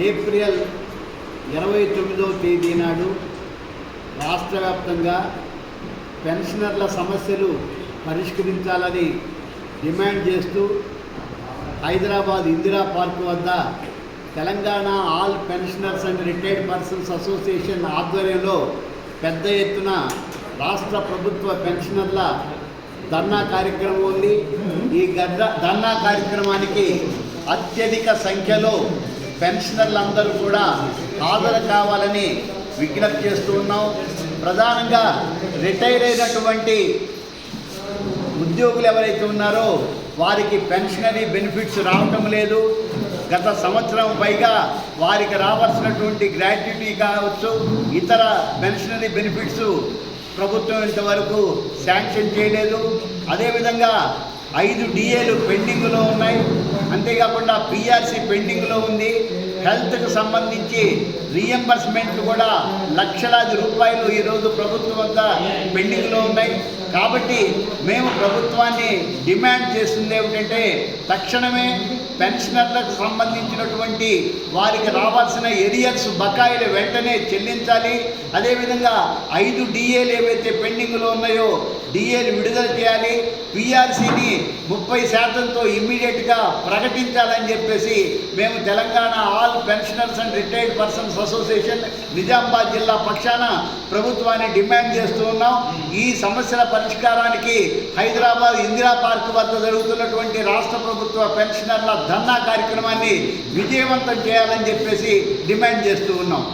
April ఇరవై తొమ్మిదవ తేదీ నాడు రాష్ట్ర వ్యాప్తంగా పెన్షనర్ల సమస్యలు పరిష్కరించాలని డిమాండ్ చేస్తూ హైదరాబాద్ ఇందిరా పార్క్ వద్ద Telangana all pensioners and retired persons association ఆధ్వర్యంలో పెద్ద ఎత్తున రాష్ట్ర ప్రభుత్వ పెన్షనర్ల ధర్నా కార్యక్రమం ఉంది. ఈ గద్ద ధర్నా కార్యక్రమానికి అత్యధిక సంఖ్యలో పెన్షనర్లందరూ కూడా హాజరు కావాలని విజ్ఞప్తి చేస్తూ ఉన్నాం. ప్రధానంగా రిటైర్ అయినటువంటి ఉద్యోగులు ఎవరైతే ఉన్నారో వారికి పెన్షనరీ బెనిఫిట్స్ రావటం లేదు. గత సంవత్సరం పైగా వారికి రావాల్సినటువంటి గ్రాట్యుటీ కావచ్చు ఇతర పెన్షనరీ బెనిఫిట్స్ ప్రభుత్వం ఇంతవరకు శాంక్షన్ చేయలేదు. అదేవిధంగా ఐదు డిఏలు పెండింగ్లో అంతేకాకుండా పిఆర్సీ పెండింగ్లో ఉంది. హెల్త్కు సంబంధించి రీఎంబర్స్మెంట్లు కూడా లక్షలాది రూపాయలు ఈరోజు ప్రభుత్వం వద్ద పెండింగ్లో ఉన్నాయి. కాబట్టి మేము ప్రభుత్వాన్ని డిమాండ్ చేస్తుంది ఏమిటంటే తక్షణమే పెన్షనర్లకు సంబంధించినటువంటి వారికి రావాల్సిన ఎరియర్స్ బకాయిలు వెంటనే చెల్లించాలి. అదేవిధంగా ఐదు డిఏలు ఏవైతే పెండింగ్లో ఉన్నాయో డిఏని విడుదల చేయాలి. పిఆర్సీని ముప్పై శాతంతో ఇమ్మీడియట్గా ప్రకటించాలని చెప్పేసి మేము Telangana all pensioners and retired persons association Nizamabad జిల్లా పక్షాన ప్రభుత్వాన్ని డిమాండ్ చేస్తూ ఉన్నాం. ఈ సమస్యల పరిష్కారానికి హైదరాబాద్ ఇందిరా పార్క్ వద్ద జరుగుతున్నటువంటి రాష్ట్ర ప్రభుత్వ పెన్షనర్ల ధర్నా కార్యక్రమాన్ని విజయవంతం చేయాలని చెప్పేసి డిమాండ్ చేస్తూ ఉన్నాం.